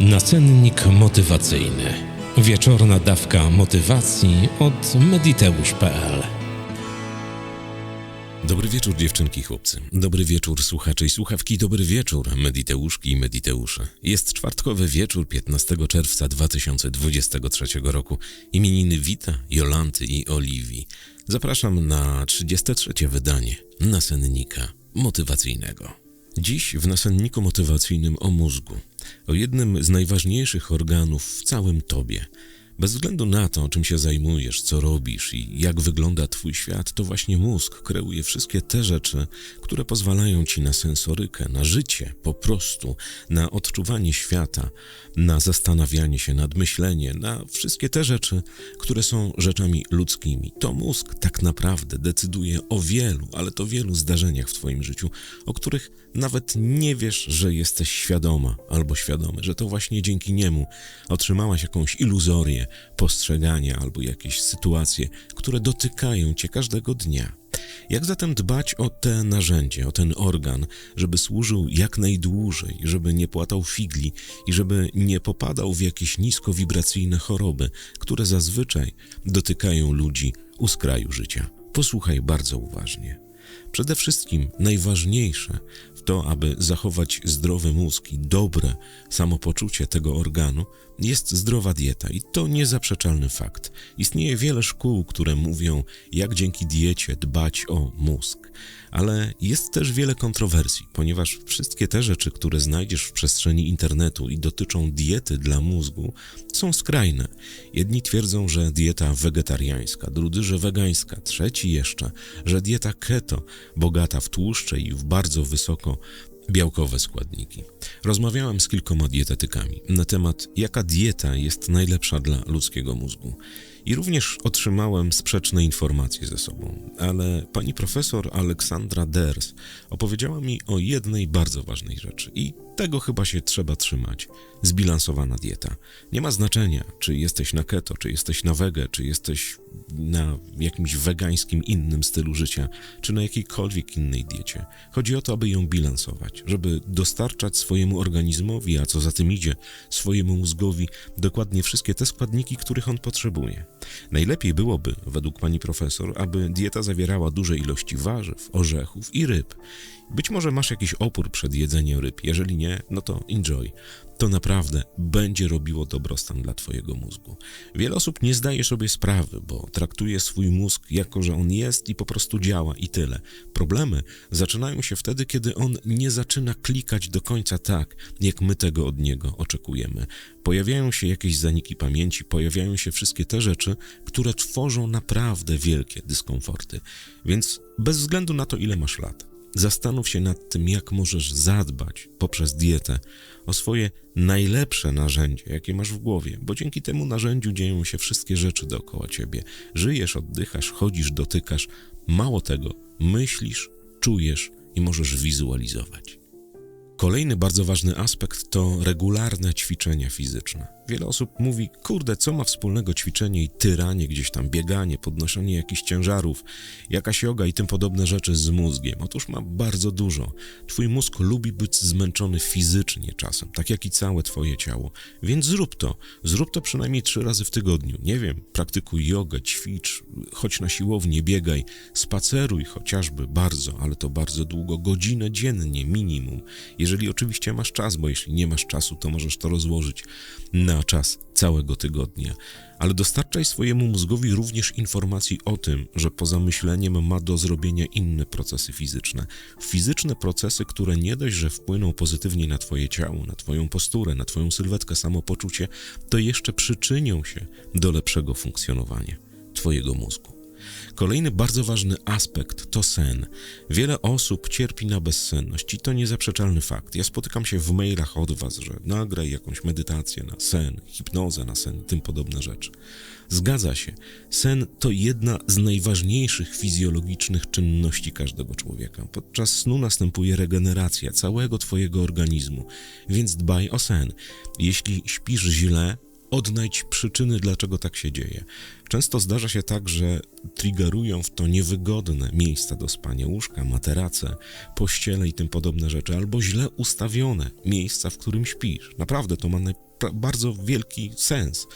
Nasennik motywacyjny. Wieczorna dawka motywacji od mediteusz.pl Dobry wieczór dziewczynki i chłopcy. Dobry wieczór słuchacze i słuchawki. Dobry wieczór mediteuszki i mediteusze. Jest czwartkowy wieczór 15 czerwca 2023 roku. Imieniny Wita, Jolanty i Oliwii. Zapraszam na 33 wydanie nasennika motywacyjnego. Dziś w nasenniku motywacyjnym o mózgu, o jednym z najważniejszych organów w całym tobie. Bez względu na to, czym się zajmujesz, co robisz i jak wygląda Twój świat, to właśnie mózg kreuje wszystkie te rzeczy, które pozwalają Ci na sensorykę, na życie po prostu, na odczuwanie świata, na zastanawianie się, nad myślenie, na wszystkie te rzeczy, które są rzeczami ludzkimi. To mózg tak naprawdę decyduje o wielu, ale to wielu zdarzeniach w Twoim życiu, o których nawet nie wiesz, że jesteś świadoma albo świadomy, że to właśnie dzięki niemu otrzymałaś jakąś iluzorię, postrzeganie albo jakieś sytuacje, które dotykają cię każdego dnia. Jak zatem dbać o te narzędzie, o ten organ, żeby służył jak najdłużej, żeby nie płatał figli i żeby nie popadał w jakieś niskowibracyjne choroby, które zazwyczaj dotykają ludzi u skraju życia? Posłuchaj bardzo uważnie. Przede wszystkim najważniejsze to, aby zachować zdrowy mózg i dobre samopoczucie tego organu, jest zdrowa dieta i to niezaprzeczalny fakt. Istnieje wiele szkół, które mówią, jak dzięki diecie dbać o mózg, ale jest też wiele kontrowersji, ponieważ wszystkie te rzeczy, które znajdziesz w przestrzeni internetu i dotyczą diety dla mózgu, są skrajne. Jedni twierdzą, że dieta wegetariańska, drudzy, że wegańska, trzeci jeszcze, że dieta keto, bogata w tłuszcze i w bardzo wysoko białkowe składniki. Rozmawiałem z kilkoma dietetykami na temat, jaka dieta jest najlepsza dla ludzkiego mózgu. I również otrzymałem sprzeczne informacje ze sobą, ale pani profesor Aleksandra Ders opowiedziała mi o jednej bardzo ważnej rzeczy i tego chyba się trzeba trzymać. Zbilansowana dieta. Nie ma znaczenia, czy jesteś na keto, czy jesteś na wege, czy jesteś na jakimś wegańskim innym stylu życia, czy na jakiejkolwiek innej diecie. Chodzi o to, aby ją bilansować, żeby dostarczać swojemu organizmowi, a co za tym idzie, swojemu mózgowi dokładnie wszystkie te składniki, których on potrzebuje. Najlepiej byłoby, według pani profesor, aby dieta zawierała duże ilości warzyw, orzechów i ryb. Być może masz jakiś opór przed jedzeniem ryb, jeżeli nie, no to enjoy to naprawdę będzie robiło dobrostan dla Twojego mózgu. Wiele osób nie zdaje sobie sprawy, bo traktuje swój mózg jako, że on jest i po prostu działa i tyle. Problemy zaczynają się wtedy, kiedy on nie zaczyna klikać do końca tak, jak my tego od niego oczekujemy. Pojawiają się jakieś zaniki pamięci, pojawiają się wszystkie te rzeczy, które tworzą naprawdę wielkie dyskomforty. Więc bez względu na to, ile masz lat, Zastanów się nad tym, jak możesz zadbać poprzez dietę o swoje najlepsze narzędzie, jakie masz w głowie, bo dzięki temu narzędziu dzieją się wszystkie rzeczy dookoła ciebie. Żyjesz, oddychasz, chodzisz, dotykasz. Mało tego, myślisz, czujesz i możesz wizualizować. Kolejny bardzo ważny aspekt to regularne ćwiczenia fizyczne. Wiele osób mówi, kurde, co ma wspólnego ćwiczenie i tyranie gdzieś tam, bieganie, podnoszenie jakichś ciężarów, jakaś yoga i tym podobne rzeczy z mózgiem. Otóż ma bardzo dużo. Twój mózg lubi być zmęczony fizycznie czasem, tak jak i całe twoje ciało. Więc zrób to. Zrób to przynajmniej trzy razy w tygodniu. Nie wiem, praktykuj jogę, ćwicz, chodź na siłownię, biegaj, spaceruj chociażby bardzo, ale to bardzo długo, godzinę dziennie minimum. Jeżeli oczywiście masz czas, bo jeśli nie masz czasu, to możesz to rozłożyć na czas całego tygodnia, ale dostarczaj swojemu mózgowi również informacji o tym, że poza myśleniem ma do zrobienia inne procesy fizyczne. Fizyczne procesy, które nie dość, że wpłyną pozytywnie na Twoje ciało, na Twoją posturę, na Twoją sylwetkę, samopoczucie, to jeszcze przyczynią się do lepszego funkcjonowania Twojego mózgu. Kolejny bardzo ważny aspekt to sen. Wiele osób cierpi na bezsenność i to niezaprzeczalny fakt. Ja spotykam się w mailach od Was, że nagraj jakąś medytację na sen, hipnozę na sen, tym podobne rzeczy. Zgadza się. Sen to jedna z najważniejszych fizjologicznych czynności każdego człowieka. Podczas snu następuje regeneracja całego Twojego organizmu, więc dbaj o sen. Jeśli śpisz źle, odnajdź przyczyny, dlaczego tak się dzieje. Często zdarza się tak, że triggerują w to niewygodne miejsca do spania, łóżka, materace, pościele i tym podobne rzeczy, albo źle ustawione miejsca, w którym śpisz. Naprawdę to ma bardzo wielki sens.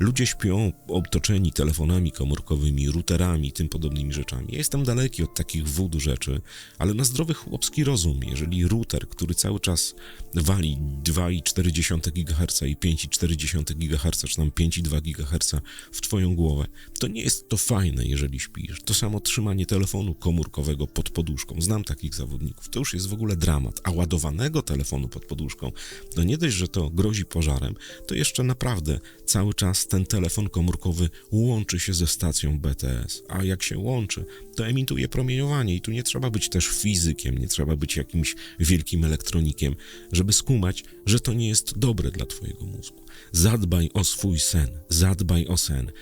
Ludzie śpią otoczeni telefonami komórkowymi, routerami, tym podobnymi rzeczami. Ja jestem daleki od takich wód rzeczy, ale na zdrowy chłopski rozum, jeżeli router, który cały czas wali 2,4 GHz i 5,4 GHz, czy tam 5,2 GHz w twoją głowę, to nie jest to fajne, jeżeli śpisz. To samo trzymanie telefonu komórkowego pod poduszką. Znam takich zawodników. To już jest w ogóle dramat. A ładowanego telefonu pod poduszką, to nie dość, że to grozi pożarem, to jeszcze naprawdę cały czas ten telefon komórkowy łączy się ze stacją BTS. A jak się łączy, to emituje promieniowanie i tu nie trzeba być też fizykiem, nie trzeba być jakimś wielkim elektronikiem, żeby skumać, że to nie jest dobre dla twojego mózgu. Zadbaj o swój sen, zadbaj o sen.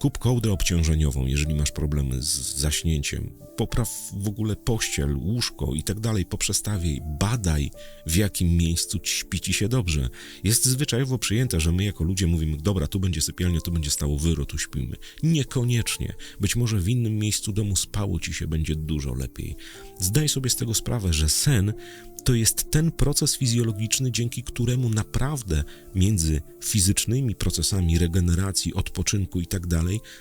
Kup kołdrę obciążeniową, jeżeli masz problemy z zaśnięciem. Popraw w ogóle pościel, łóżko i tak dalej, poprzestawiej, badaj w jakim miejscu śpi ci się dobrze. Jest zwyczajowo przyjęte, że my jako ludzie mówimy, dobra, tu będzie sypialnia, tu będzie stało wyro, tu śpimy. Niekoniecznie. Być może w innym miejscu domu spało ci się będzie dużo lepiej. Zdaj sobie z tego sprawę, że sen to jest ten proces fizjologiczny, dzięki któremu naprawdę między fizycznymi procesami regeneracji, odpoczynku i tak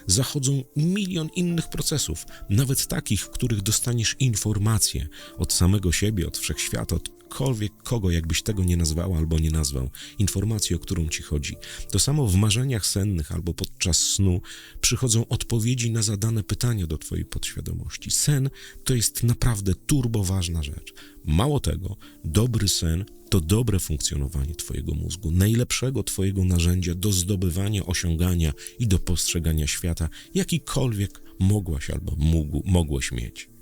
zachodzą milion innych procesów, nawet takich, w których dostaniesz informacje od samego siebie, od wszechświata, od kogokolwiek kogo, jakbyś tego nie nazwała albo nie nazwał, informacji, o którą ci chodzi. To samo w marzeniach sennych albo podczas snu przychodzą odpowiedzi na zadane pytania do twojej podświadomości. Sen to jest naprawdę turbo ważna rzecz. Mało tego, dobry sen to dobre funkcjonowanie Twojego mózgu, najlepszego Twojego narzędzia do zdobywania, osiągania i do postrzegania świata, jakikolwiek mogłaś albo mógł, mogłeś mieć.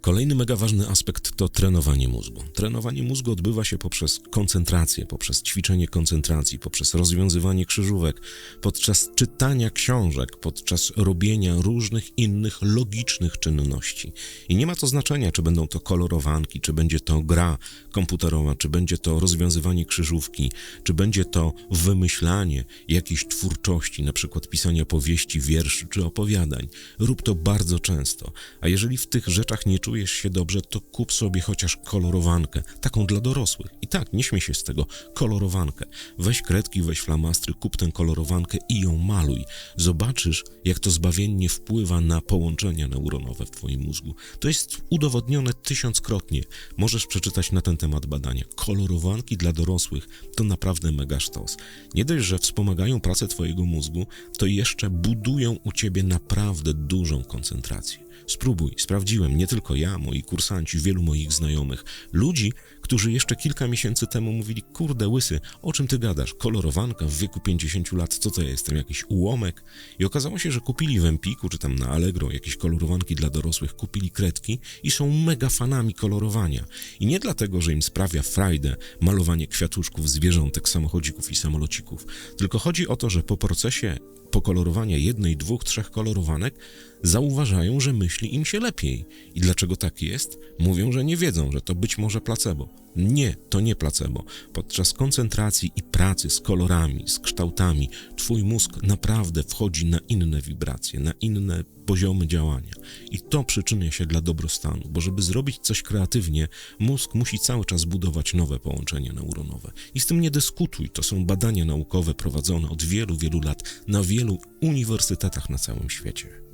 Kolejny mega ważny aspekt to trenowanie mózgu. Trenowanie mózgu odbywa się poprzez koncentrację, poprzez ćwiczenie koncentracji, poprzez rozwiązywanie krzyżówek, podczas czytania książek, podczas robienia różnych innych logicznych czynności. I nie ma to znaczenia, czy będą to kolorowanki, czy będzie to gra komputerowa, czy będzie to rozwiązywanie krzyżówki, czy będzie to wymyślanie jakiejś twórczości, na przykład pisania powieści, wierszy czy opowiadań. Rób to bardzo często. A jeżeli w tych rzeczach nie czujesz się dobrze, to kup sobie chociaż kolorowankę, taką dla dorosłych. I tak, nie śmiej się z tego, kolorowankę. Weź kredki, weź flamastry, kup tę kolorowankę i ją maluj. Zobaczysz, jak to zbawiennie wpływa na połączenia neuronowe w twoim mózgu. To jest udowodnione tysiąckrotnie. Możesz przeczytać na ten temat badania. Kolorowanki dla dorosłych to naprawdę mega sztos. Nie dość, że wspomagają pracę twojego mózgu, to jeszcze budują u ciebie naprawdę dużą koncentrację. Spróbuj, sprawdziłem, nie tylko ja, moi kursanci, wielu moich znajomych, ludzi, którzy jeszcze kilka miesięcy temu mówili, kurde łysy, o czym ty gadasz, kolorowanka w wieku 50 lat, co to ja jestem, jakiś ułomek? I okazało się, że kupili w Empiku, czy tam na Allegro jakieś kolorowanki dla dorosłych, kupili kredki i są mega fanami kolorowania. I nie dlatego, że im sprawia frajdę malowanie kwiatuszków, zwierzątek, samochodzików i samolocików, tylko chodzi o to, że po procesie pokolorowania jednej, dwóch, trzech kolorowanek zauważają, że myśli im się lepiej. I dlaczego tak jest? Mówią, że nie wiedzą, że to być może placebo. Nie, to nie placebo. Podczas koncentracji i pracy z kolorami, z kształtami, twój mózg naprawdę wchodzi na inne wibracje, na inne poziomy działania. I to przyczynia się dla dobrostanu, bo żeby zrobić coś kreatywnie, mózg musi cały czas budować nowe połączenia neuronowe. I z tym nie dyskutuj, to są badania naukowe prowadzone od wielu, wielu lat na wielu uniwersytetach na całym świecie.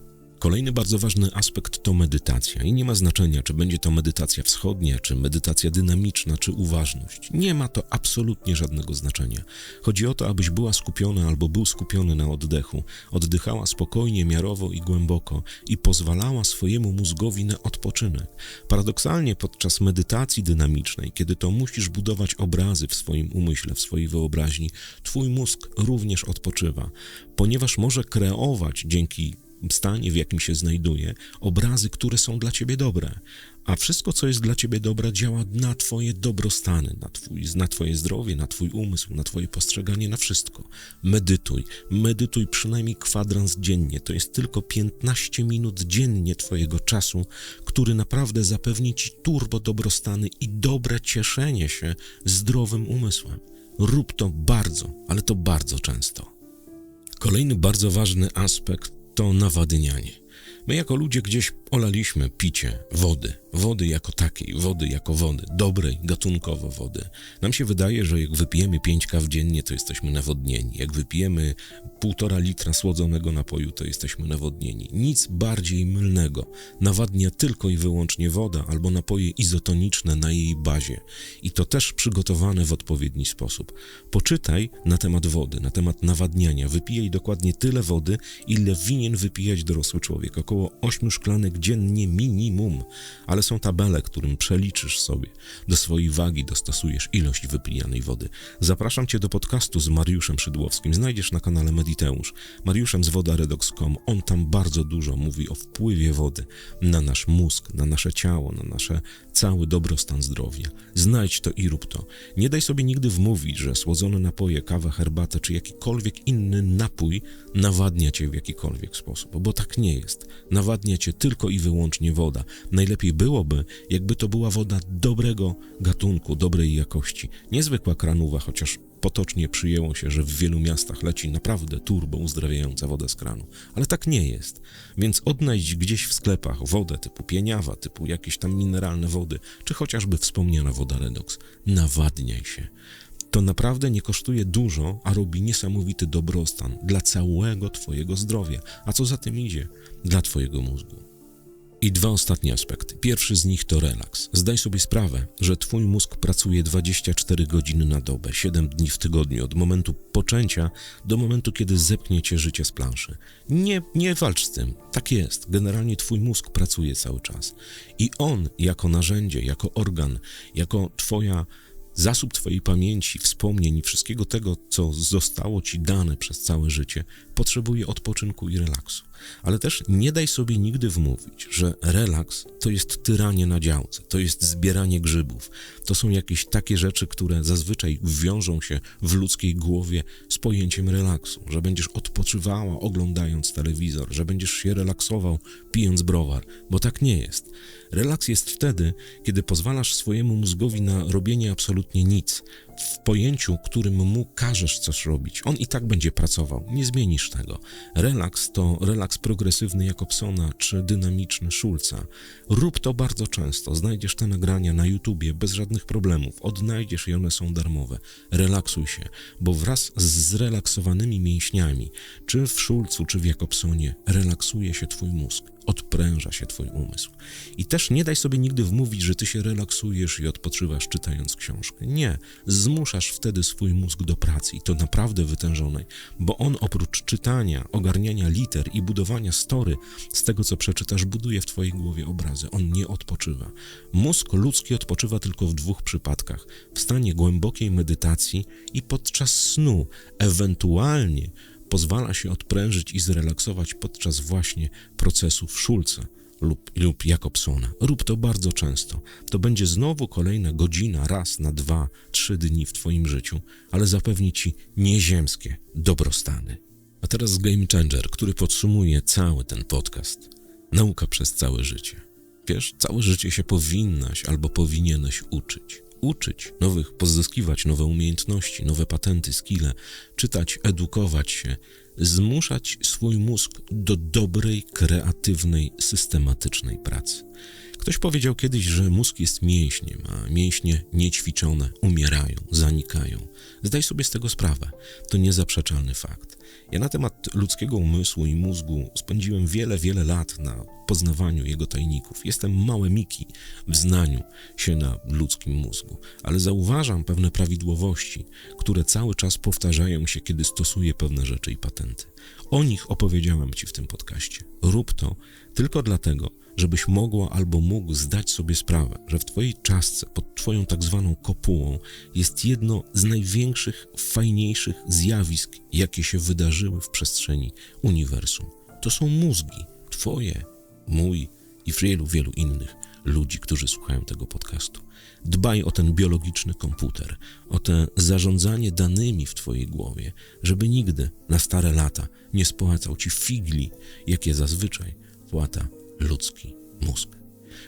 Kolejny bardzo ważny aspekt to medytacja i nie ma znaczenia, czy będzie to medytacja wschodnia, czy medytacja dynamiczna, czy uważność. Nie ma to absolutnie żadnego znaczenia. Chodzi o to, abyś była skupiona albo był skupiony na oddechu, oddychała spokojnie, miarowo i głęboko i pozwalała swojemu mózgowi na odpoczynek. Paradoksalnie podczas medytacji dynamicznej, kiedy to musisz budować obrazy w swoim umyśle, w swojej wyobraźni, twój mózg również odpoczywa, ponieważ może kreować dzięki stanie, w jakim się znajduje, obrazy, które są dla ciebie dobre. A wszystko, co jest dla ciebie dobre, działa na twoje dobrostany, na, twój, na twoje zdrowie, na twój umysł, na twoje postrzeganie, na wszystko. Medytuj. Medytuj przynajmniej kwadrans dziennie. To jest tylko 15 minut dziennie twojego czasu, który naprawdę zapewni ci turbo dobrostany i dobre cieszenie się zdrowym umysłem. Rób to bardzo, ale to bardzo często. Kolejny bardzo ważny aspekt to nawadnianie. My jako ludzie gdzieś olaliśmy picie wody, wody jako takiej, wody jako wody, dobrej, gatunkowo wody. Nam się wydaje, że jak wypijemy 5 kaw dziennie, to jesteśmy nawodnieni. Jak wypijemy półtora litra słodzonego napoju, to jesteśmy nawodnieni. Nic bardziej mylnego. Nawadnia tylko i wyłącznie woda albo napoje izotoniczne na jej bazie. I to też przygotowane w odpowiedni sposób. Poczytaj na temat wody, na temat nawadniania. Wypijaj dokładnie tyle wody, ile winien wypijać dorosły człowiek. Około 8 szklanek dziennie minimum. Ale są tabele, którym przeliczysz sobie. Do swojej wagi dostosujesz ilość wypijanej wody. Zapraszam Cię do podcastu z Mariuszem Szydłowskim. Znajdziesz na kanale Mariuszem z wodaredox.com. On tam bardzo dużo mówi o wpływie wody na nasz mózg, na nasze ciało, na nasze cały dobrostan zdrowia. Znajdź to i rób to. Nie daj sobie nigdy wmówić, że słodzone napoje, kawa, herbatę czy jakikolwiek inny napój nawadnia cię w jakikolwiek sposób, bo tak nie jest. Nawadnia cię tylko i wyłącznie woda. Najlepiej byłoby, jakby to była woda dobrego gatunku, dobrej jakości. Niezwykła kranowa, chociaż potocznie przyjęło się, że w wielu miastach leci naprawdę turbo uzdrawiająca woda z kranu. Ale tak nie jest. Więc odnajdź gdzieś w sklepach wodę typu pieniawa, typu jakieś tam mineralne wody, czy chociażby wspomniana woda Redox. Nawadniaj się. To naprawdę nie kosztuje dużo, a robi niesamowity dobrostan dla całego Twojego zdrowia. A co za tym idzie? Dla Twojego mózgu. I dwa ostatnie aspekty. Pierwszy z nich to relaks. Zdaj sobie sprawę, że Twój mózg pracuje 24 godziny na dobę, 7 dni w tygodniu, od momentu poczęcia do momentu, kiedy zepchnie Cię życie z planszy. Nie, nie walcz z tym. Tak jest. Generalnie Twój mózg pracuje cały czas. I on, jako narzędzie, jako organ, jako Twoja zasób Twojej pamięci, wspomnień i wszystkiego tego, co zostało Ci dane przez całe życie, potrzebuje odpoczynku i relaksu. Ale też nie daj sobie nigdy wmówić, że relaks to jest tyranie na działce, to jest zbieranie grzybów. To są jakieś takie rzeczy, które zazwyczaj wiążą się w ludzkiej głowie z pojęciem relaksu, że będziesz odpoczywała oglądając telewizor, że będziesz się relaksował pijąc browar, bo tak nie jest. Relaks jest wtedy, kiedy pozwalasz swojemu mózgowi na robienie absolutnie nic, w pojęciu, którym mu każesz coś robić. On i tak będzie pracował, nie zmienisz tego. Relaks to relaks progresywny Jakobsona czy dynamiczny Schulza. Rób to bardzo często. Znajdziesz te nagrania na YouTubie bez żadnych problemów. Odnajdziesz i one są darmowe. Relaksuj się, bo wraz z zrelaksowanymi mięśniami, czy w Schulzu, czy w Jakobsonie, relaksuje się twój mózg odpręża się twój umysł. I też nie daj sobie nigdy wmówić, że ty się relaksujesz i odpoczywasz czytając książkę. Nie, zmuszasz wtedy swój mózg do pracy i to naprawdę wytężonej, bo on oprócz czytania, ogarniania liter i budowania story z tego, co przeczytasz, buduje w twojej głowie obrazy. On nie odpoczywa. Mózg ludzki odpoczywa tylko w dwóch przypadkach. W stanie głębokiej medytacji i podczas snu, ewentualnie pozwala się odprężyć i zrelaksować podczas właśnie procesów Schulza lub, lub Jakobsona. Rób to bardzo często. To będzie znowu kolejna godzina, raz na dwa, trzy dni w Twoim życiu, ale zapewni Ci nieziemskie dobrostany. A teraz Game Changer, który podsumuje cały ten podcast. Nauka przez całe życie. Wiesz, całe życie się powinnaś albo powinieneś uczyć uczyć nowych, pozyskiwać nowe umiejętności, nowe patenty, skille, czytać, edukować się, zmuszać swój mózg do dobrej, kreatywnej, systematycznej pracy. Ktoś powiedział kiedyś, że mózg jest mięśniem, a mięśnie niećwiczone umierają, zanikają. Zdaj sobie z tego sprawę. To niezaprzeczalny fakt. Ja na temat ludzkiego umysłu i mózgu spędziłem wiele, wiele lat na poznawaniu jego tajników. Jestem małe Miki w znaniu się na ludzkim mózgu, ale zauważam pewne prawidłowości, które cały czas powtarzają się, kiedy stosuję pewne rzeczy i patenty. O nich opowiedziałem Ci w tym podcaście. Rób to tylko dlatego, żebyś mogła albo mógł zdać sobie sprawę, że w Twojej czasce, pod Twoją tak zwaną kopułą, jest jedno z największych, fajniejszych zjawisk, jakie się wydarzyły w przestrzeni uniwersum. To są mózgi, Twoje, mój i wielu, wielu innych ludzi, którzy słuchają tego podcastu. Dbaj o ten biologiczny komputer, o te zarządzanie danymi w Twojej głowie, żeby nigdy na stare lata nie spłacał Ci figli, jakie zazwyczaj płata ludzki mózg.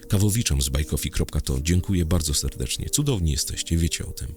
Kawowiczom z bajkofi.to dziękuję bardzo serdecznie. Cudowni jesteście, wiecie o tym.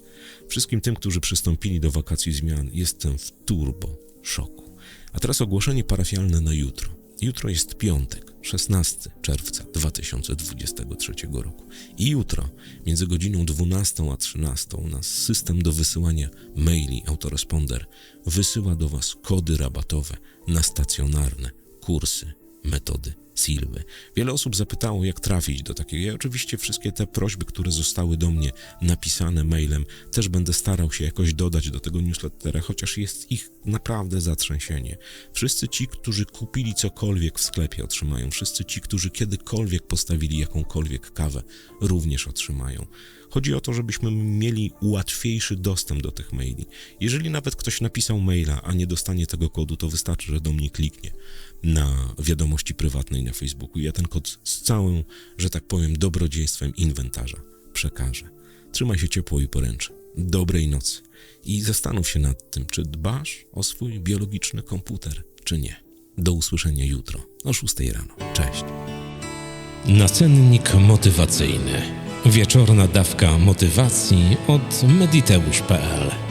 Wszystkim tym, którzy przystąpili do wakacji zmian, jestem w turbo szoku. A teraz ogłoszenie parafialne na jutro. Jutro jest piątek, 16 czerwca 2023 roku. I jutro, między godziną 12 a 13, nasz system do wysyłania maili autoresponder wysyła do Was kody rabatowe na stacjonarne kursy, metody Silwy. Wiele osób zapytało, jak trafić do takiego. Ja oczywiście wszystkie te prośby, które zostały do mnie napisane mailem, też będę starał się jakoś dodać do tego newslettera, chociaż jest ich naprawdę zatrzęsienie. Wszyscy ci, którzy kupili cokolwiek w sklepie, otrzymają. Wszyscy ci, którzy kiedykolwiek postawili jakąkolwiek kawę, również otrzymają. Chodzi o to, żebyśmy mieli łatwiejszy dostęp do tych maili. Jeżeli nawet ktoś napisał maila, a nie dostanie tego kodu, to wystarczy, że do mnie kliknie na wiadomości prywatnej na Facebooku. Ja ten kod z całym, że tak powiem, dobrodziejstwem inwentarza przekażę. Trzymaj się ciepło i poręczy. Dobrej nocy. I zastanów się nad tym, czy dbasz o swój biologiczny komputer, czy nie. Do usłyszenia jutro o 6 rano. Cześć. Nacennik motywacyjny. Wieczorna dawka motywacji od mediteusz.pl